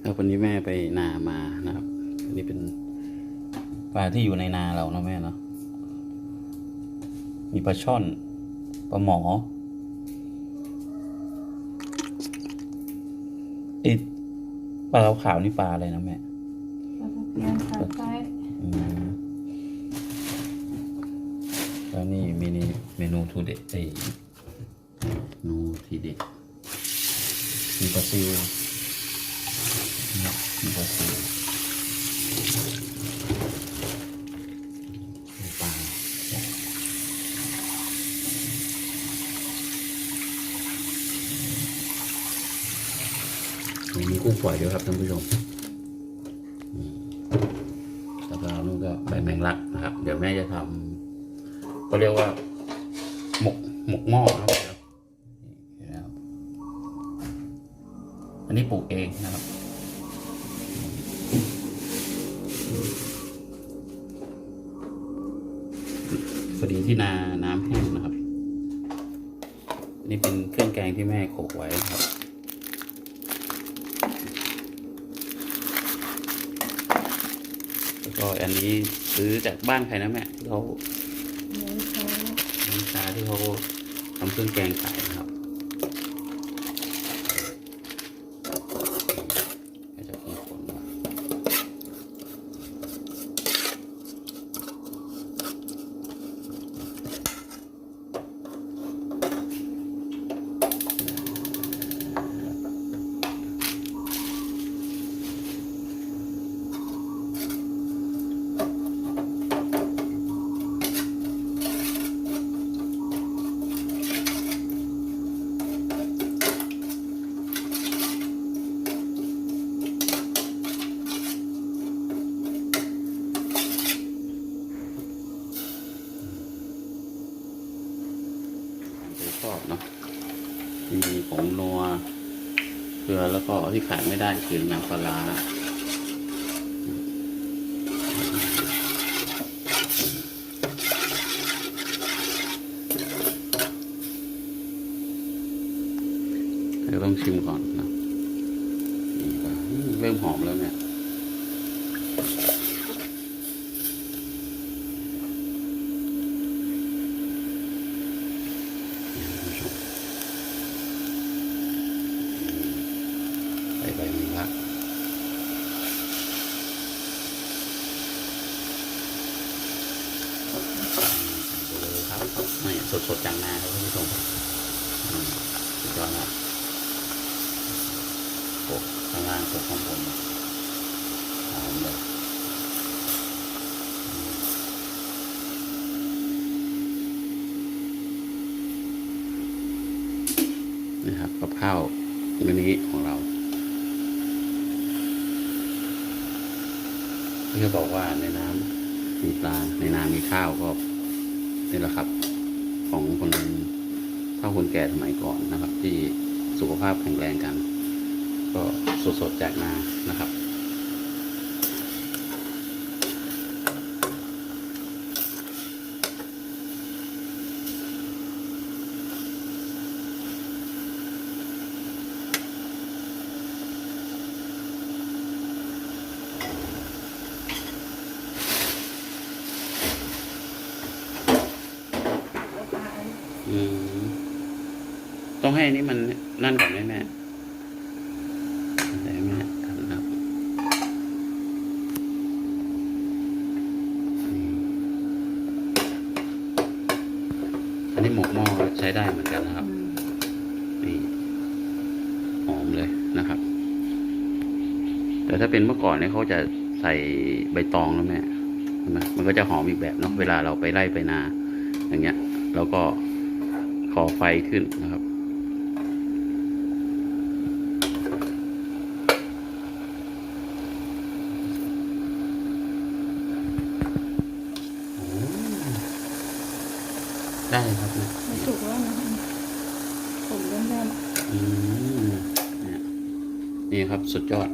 แล้ววันนี้แม่ไปนามานะครับ อันนี้เป็นปลาที่อยู่ในนาเราเนาะแม่เนาะ มีปลาช่อน ปลาหมอไอปลาขาวๆนี่ปลาอะไรนะแม่ ปลาตะเพียนปลาไส้อืมแล้วนี่เมนูเมนูทูเด็ดไอเมนูทีเด็ดมีปลาซิว นะครับมีปลาซิวมีปลามีกุ้งฝอยด้วยครับท่านผู้ชมแล้วก็นู่นก็ใบแมงลักนะครับ เดี๋ยวแม่จะทำก็เรียกว่า หมกหมกหม้อนะครับอันนี้ปลูกเองนะครับ พอดีที่นาน้ำแห้งนะครับอันนี้เป็นเครื่องแกงที่แม่โขลกไว้นะครับแล้วก็อันนี้ซื้อจากบ้านใครนะแม่ที่เขาเนื้อเขาร้านค้าที่เขาทำเครื่องแกงขายนะครับก็จะมีคนมาไปทอดเนาะมี ผงนัวเกลือแล้วก็ที่ขาดไม่ได้คือน้ำปลาร้าเราต้องชิมก่อนนะเริ่มหอมแล้วเนี่ย ใส่ใบแมงลักใส่ไปเลยครับนี่ สดๆจากนาครับท่านผู้ชมอืมสุดยอดนะโอ้ข้างล่างโปข้างบนหอมเลยนี่ครับกับข้าวมื้อนี้ของเราที่เขาบอกว่าในน้ำมีปลาในนามีข้าวก็นี่แหละครับ ของคนเท่าคนแก่สมัยก่อนนะครับ ที่สุขภาพแข็งแรงกัน ก็สดๆจากนานะครับ แล้วปลาอัน อืม ต้องให้อันนี้มันนั่นก่อนไหมแม่ได้แม่ครับนี่อันนี้หมกหม้อก็ใช้ได้เหมือนกันนะครับอืมนี่หอมเลยนะครับ แต่ถ้าเป็นเมื่อก่อนเนี่ยเขาจะใส่ใบตองแล้วแม่เห็นไหมมันก็จะหอมอีกแบบเนาะเวลาเราไปไล่ไปนา อย่างเงี้ย แล้วก็ขอไฟขึ้นนะครับ ได้ครับเนี่ยมันสุกแล้วนะผมเริ่มเริ่มอืมเนี่ยนี่ครับสุดยอด